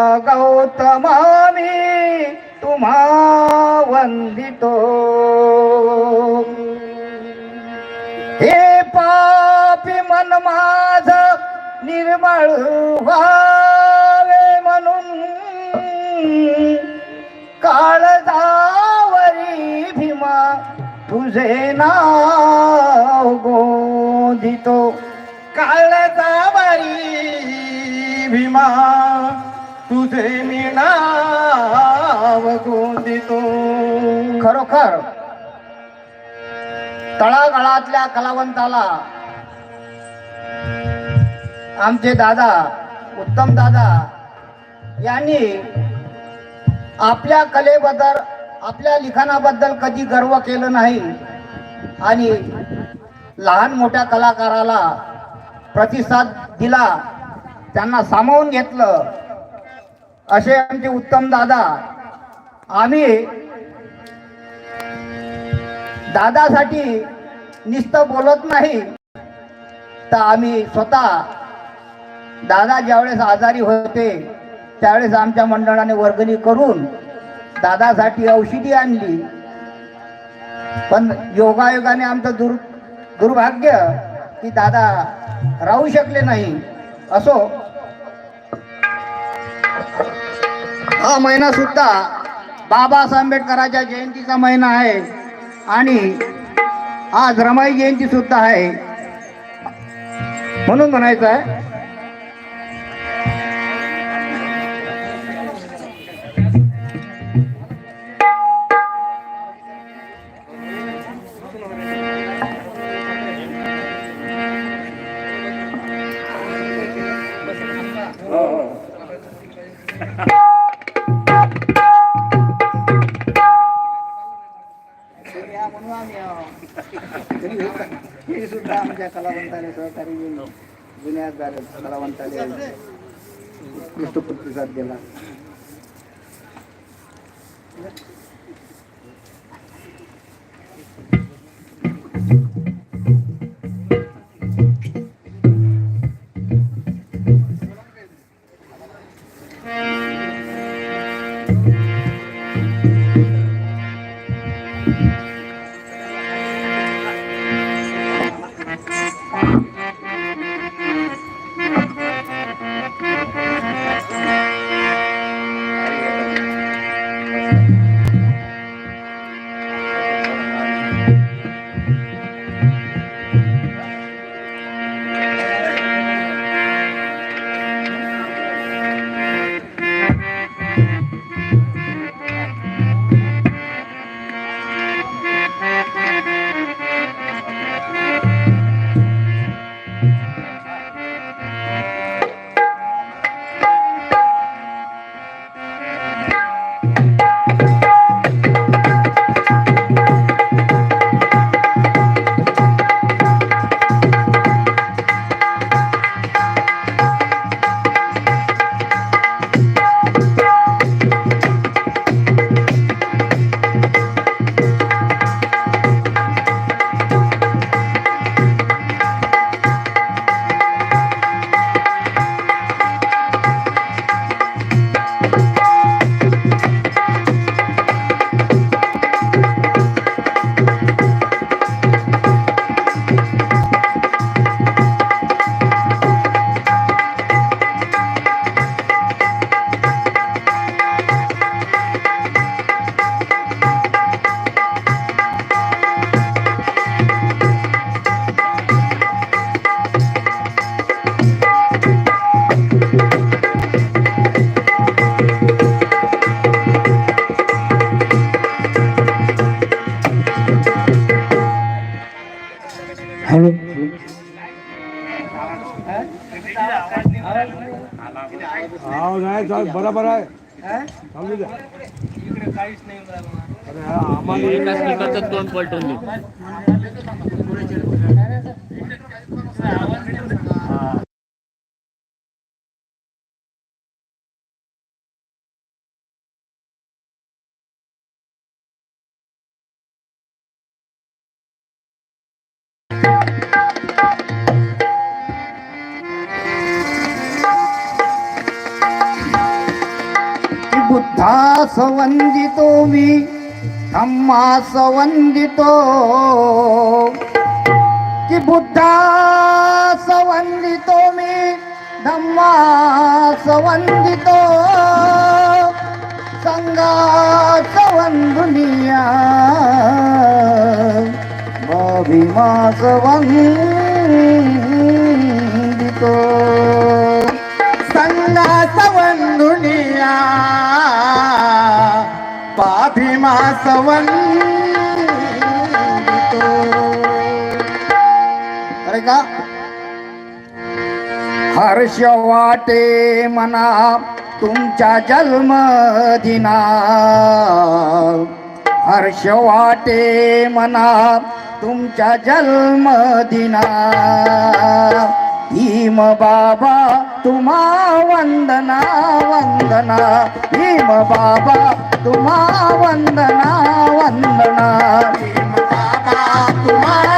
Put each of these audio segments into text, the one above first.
गौतमामी तुम्हा वंदितो. हे पापी मन माझ निर्मळ व्हावे म्हणून काळजावरी भीमा तुझे नाव गोंधितो काळजावरी भीमा तुझे मी नाव गोंदितो. खरोखर? तळागाळातल्या कलावंताला आमचे दादा उत्तम दादा यांनी आपल्या कलेबद्दल आपल्या लिखाणाबद्दल कधी गर्व केलं नाही आणि लहान मोठ्या कलाकाराला प्रतिसाद दिला त्यांना सामावून घेतलं. असे आमचे उत्तम दादा. आम्ही दादासाठी नुसतं बोलत नाही तर आम्ही स्वतः दादा ज्यावेळेस आजारी होते त्यावेळेस आमच्या मंडळाने वर्गणी करून दादासाठी औषधी आणली. पण योगायोगाने आमचं दुर् दुर्भाग्य की दादा राहू शकले नाही असो हा महिना सुद्धा बाबासाहेब आंबेडकरांच्या जयंतीचा महिना आहे. आणि आज रमाई जयंती सुद्धा आहे. म्हणून म्हणायचं आहे हॅलो. हा नाही चाल बरोबर आहे. चालू द्या. अरे आम्हाला एका स्पीकरचं तोंड पलटून दे बुद्धास वंदितो मी धम्मास वंदितो की बुद्धास वंदितो मी धम्मास वंदितो संगास वंदुनिया भीमास वंदितो संगास वंदुनिया पाभिमा सवंदितो अरे का? हर्ष वाटे मना तुमच्या जन्मदिना। हर्ष वाटे मना तुमच्या जन्मदिना। भीम बाबा तुम्हा वंदना वंदना. भीम बाबा तुम्हा वंदना वंदना. बाबा तुम्हा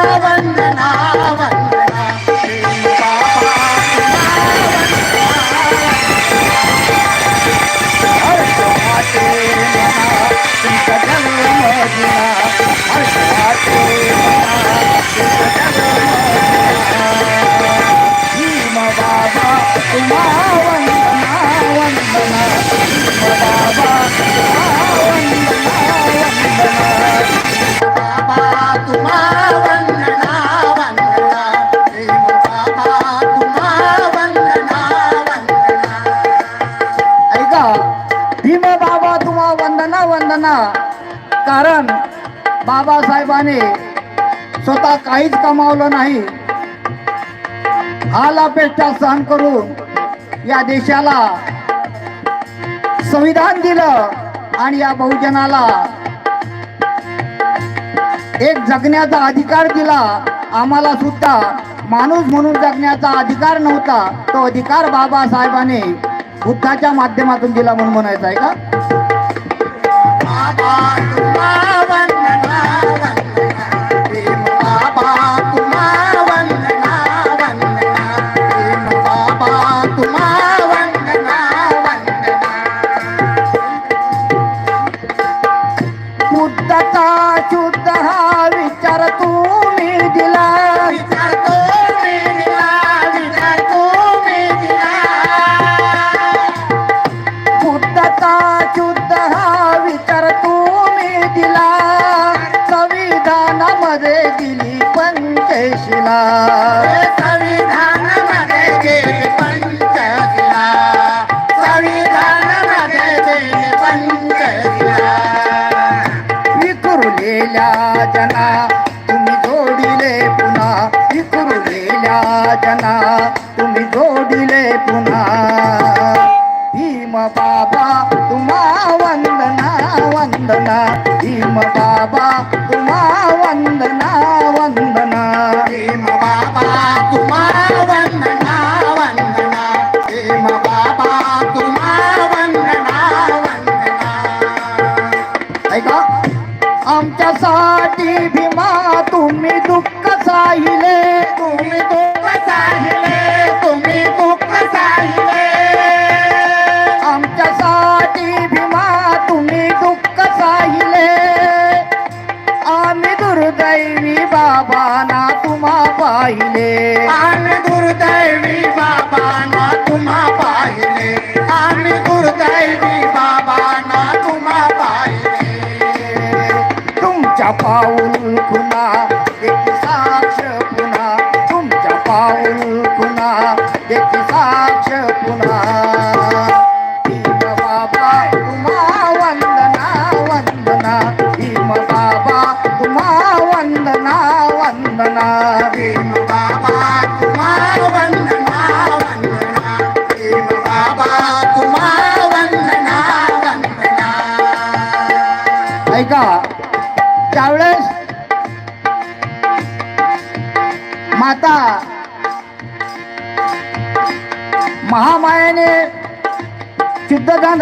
साहेबाने स्वतः काहीच कमावलं नाही. आला अपेक्षा सहन करून या देशाला संविधान दिलं आणि या बहुजनाला एक जगण्याचा अधिकार दिला. आम्हाला सुद्धा माणूस म्हणून जगण्याचा अधिकार नव्हता. तो अधिकार बाबासाहेबाने बुद्धाच्या माध्यमातून दिला म्हणून म्हणायचा आहे का? जना तुम्ही जोडिले पुन्हा विखुरलेल्या जना तुम्ही जोडिले पुन्हा भीम बाबा तुम्हा वंदना वंदना भीम बाबा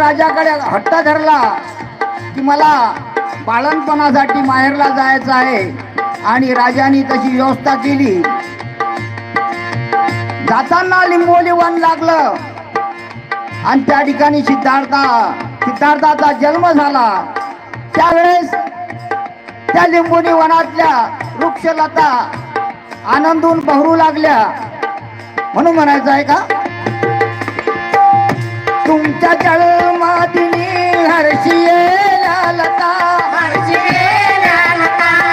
राजाकडे हट्ट धरला की मला बाळणपणासाठी माहेरला जायचं आहे आणि राजाने तशी व्यवस्था केली. जाताना लिंबोली वन लागलं आणि त्या ठिकाणी सिद्धार्था सिद्धार्थाचा जन्म झाला. त्यावेळेस त्या लिंबोनी वनातल्या वृक्षलता आनंदून बहरू लागल्या. म्हणून म्हणायचं आहे का? तुमच्या जळमादिनी हर्षिये हर्षिये लालता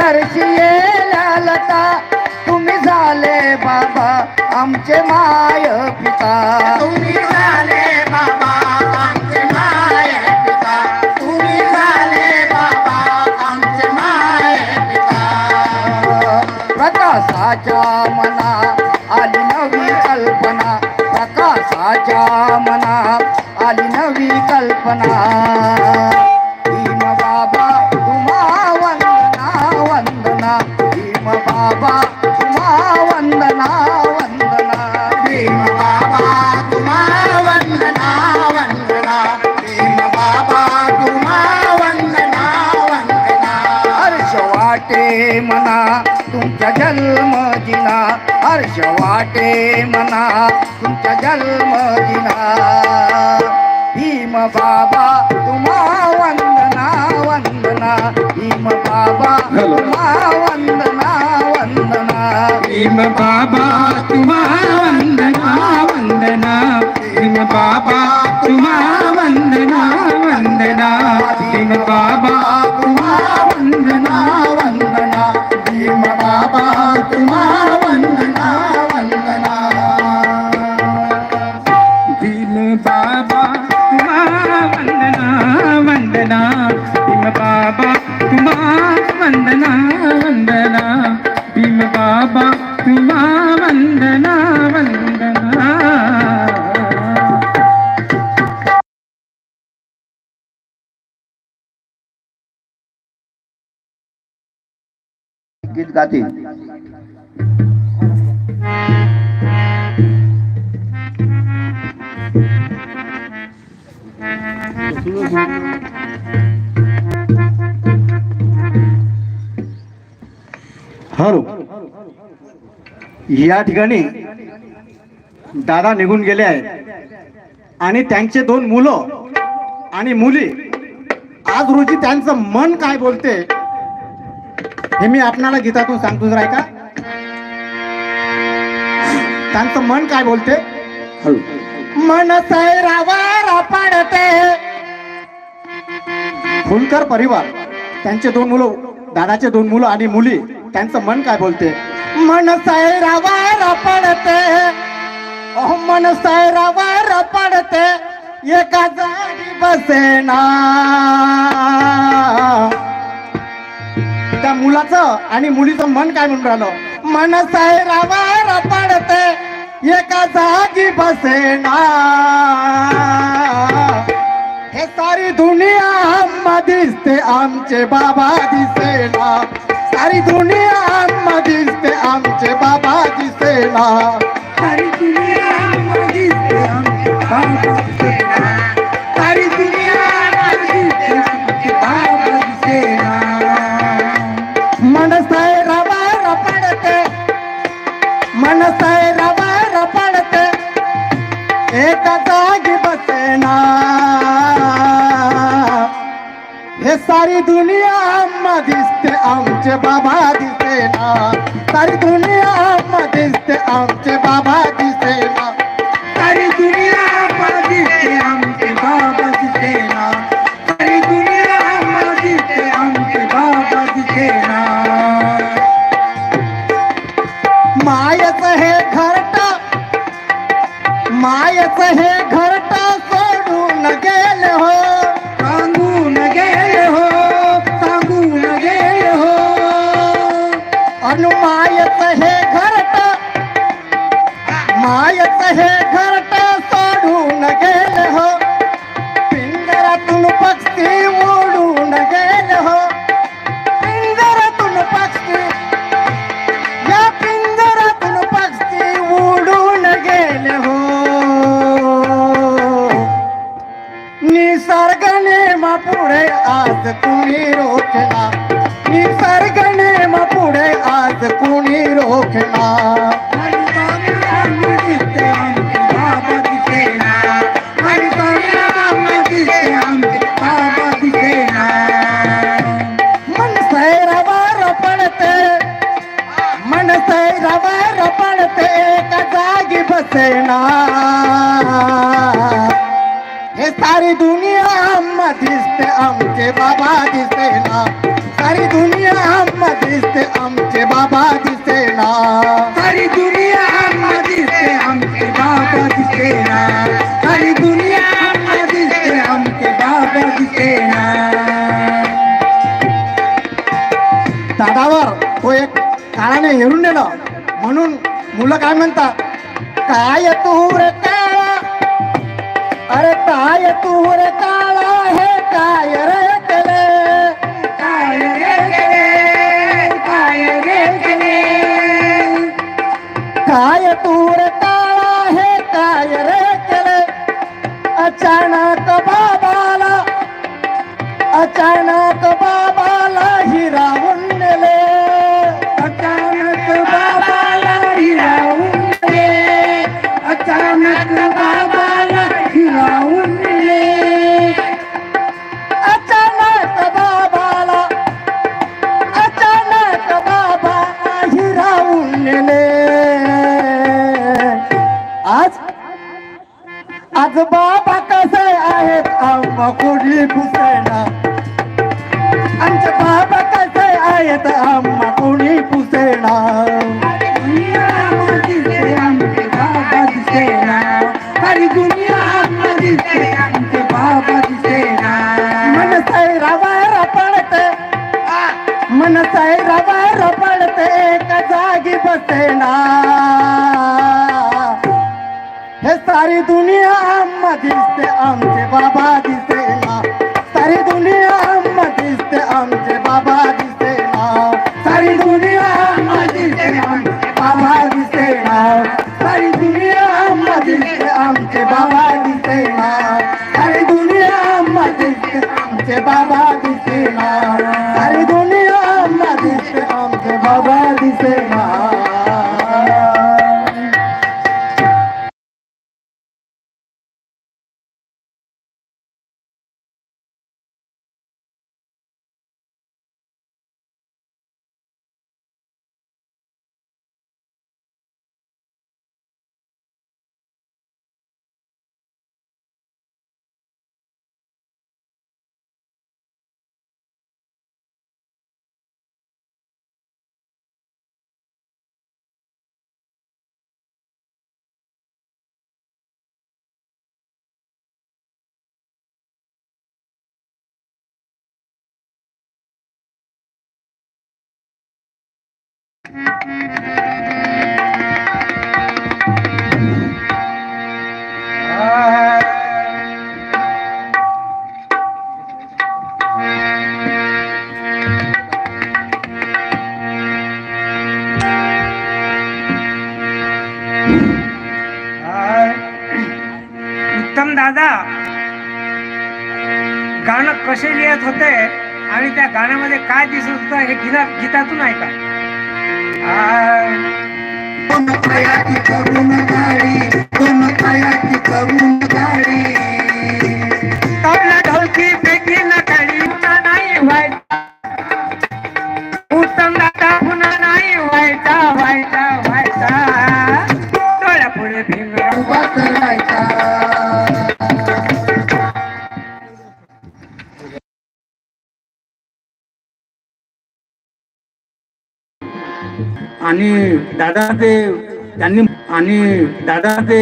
हर्षिये लालता तुम्ही झाले बाबा आमचे माय पिता. वाटे मना तुमच्या जन्म दिना. हर्ष वाटे मना तुमच्या जन्म दिना. भीम बाबा तुम्हा वंदना वंदना. भीम बाबा तुम्हा वंदना वंदना. भीम बाबा तुम्हा वंदना वंदना. भीम बाबा तुम्हा वंदना वंदना भीम बाबा तुम्हा वंदना वंदना भीम बाबा गीत हॅलो. या ठिकाणी दादा निघून गेले आहेत. आणि त्यांचे दोन मुलं आणि मुली. आज रोजी त्यांचं मन काय बोलते? हे मी आपणाला गीतातून सांगतो जरा का? त्यांचं मन काय बोलते? मन सैरावार पडते. फुलकर परिवार त्यांचे दोन मुलं दादाचे दोन मुलं आणि मुली त्यांचं मन काय बोलते? मन सैरावार पडते. अहो मन सैरावार पडते. एका जागी बसेना. मुलाचं आणि मुलीचं मन काय म्हणून राहिलं? मन सैरावार पडते एका जागी बसेना. हे सारी दुनिया आम्हा दिसते आमचे बाबा दिसेना. सारी दुनिया आम्हा दिसते आमचे बाबा दिसेना. सारी दुनिया आम्हा दिसते आमचे बाबा मायच हे घरटा सोडून गेल हो. कुणी रोखला? निसर्ग नेम पुढे आज कुणी रोखला? मन सैरवार पडते. मन सैरवार पडते का जागी बसेना. हे सारी दुनिया मधी दिसते आमचे बाबा दिसते ना. सारी दुनिया आम्हा दिसते आमचे बाबा दिसते ना. सारी दुनिया आम्हाला दिसते आमचे बाबा दिसते ना. सारी दुनिया आम्हाला दिसते आमचे बाबा दिसते ना. झाडावर तो एक काळाने हेरून नेलं. म्हणून मुलं काय म्हणतात? काय तू रे काळा? अरे काय तू रे काळा? अचानक बाबाला अचानक दिसेना. सारी दुनिया दिसते आमचे बाबा दिसेना. एका जागी बसेना. हे सारी दुनिया आम्हा दिसते आमचे बाबा दिसेना आमचे उत्तम दादा गाणं कसे लिहित होते आणि त्या गाण्यामध्ये काय दिसत होतं हे गीता गीतातून ऐका. आ, दोन पायाची करून गाडी दोन पायाची करून गाडी दादा ते त्यांनी आणि दादा ते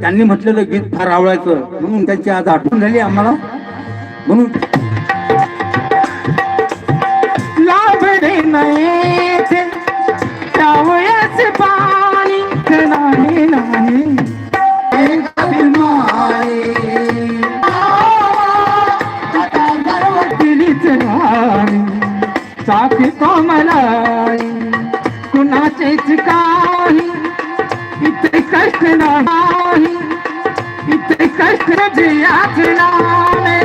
त्यांनी म्हटलेलं गीत फार आवडायचं. म्हणून त्यांची आज आठवण झाली आम्हाला. म्हणून लाभडे इथे कष्ट नाही इथे कष्ट जियाच नाही